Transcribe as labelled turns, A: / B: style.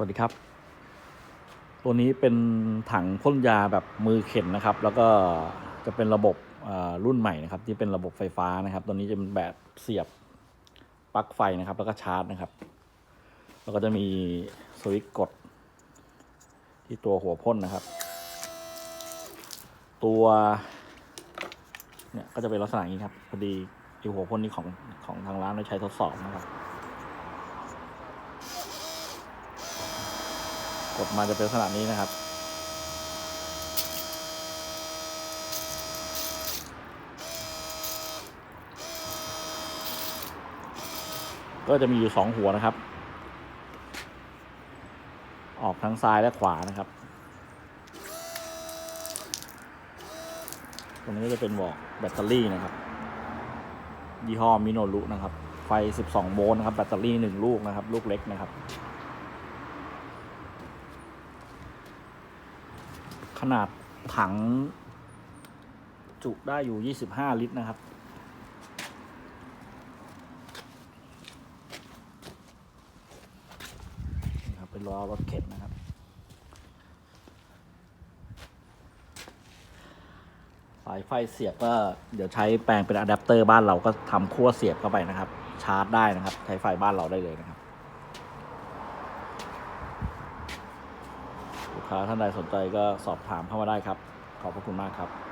A: วัสดีครับ ตัวนี้เป็นถังพ่นยาแบบมือเข็นนะครับ แล้วก็จะเป็นระบบรุ่นใหม่นะครับ ที่เป็นระบบไฟฟ้านะครับ ตัวนี้จะเป็นแบบเสียบปลั๊กไฟนะครับ แล้วก็ชาร์จนะครับ แล้วก็จะมีสวิตช์กด ที่ตัวหัวพ่นนะครับ ตัวเนี่ยก็จะเป็นลักษณะนี้ครับพอดีไอหัวพ่นนี้ของของทางร้านได้ใช้ทดสอบนะครับ กดมาจะเป็นลักษณะนี้นะครับ ก็จะมีอยู่สองหัวนะครับ ออกทั้งซ้ายและขวานะครับ ตรงนี้ก็จะเป็นบอกแบตเตอรี่นะครับ ยี่ห้อมิโนรุนะครับ ไฟ 12 โวลต์นะครับ แบตเตอรี่ 1 ลูกนะครับ ลูกเล็กนะครับ ขนาดถังจุได้อยู่ 25 ลิตรนะครับ นี่ครับ เป็นล้อรถเข็นนะครับ สายไฟเสียบก็เดี๋ยวใช้แปลงเป็นอะแดปเตอร์บ้านเราก็ทำขั้วเสียบเข้าไปนะครับ ชาร์จได้นะครับ ใช้ไฟบ้านเราได้เลยนะครับ ลูกค้าท่านใดสนใจก็สอบถามเข้ามาได้ครับ ขอบพระคุณมากครับ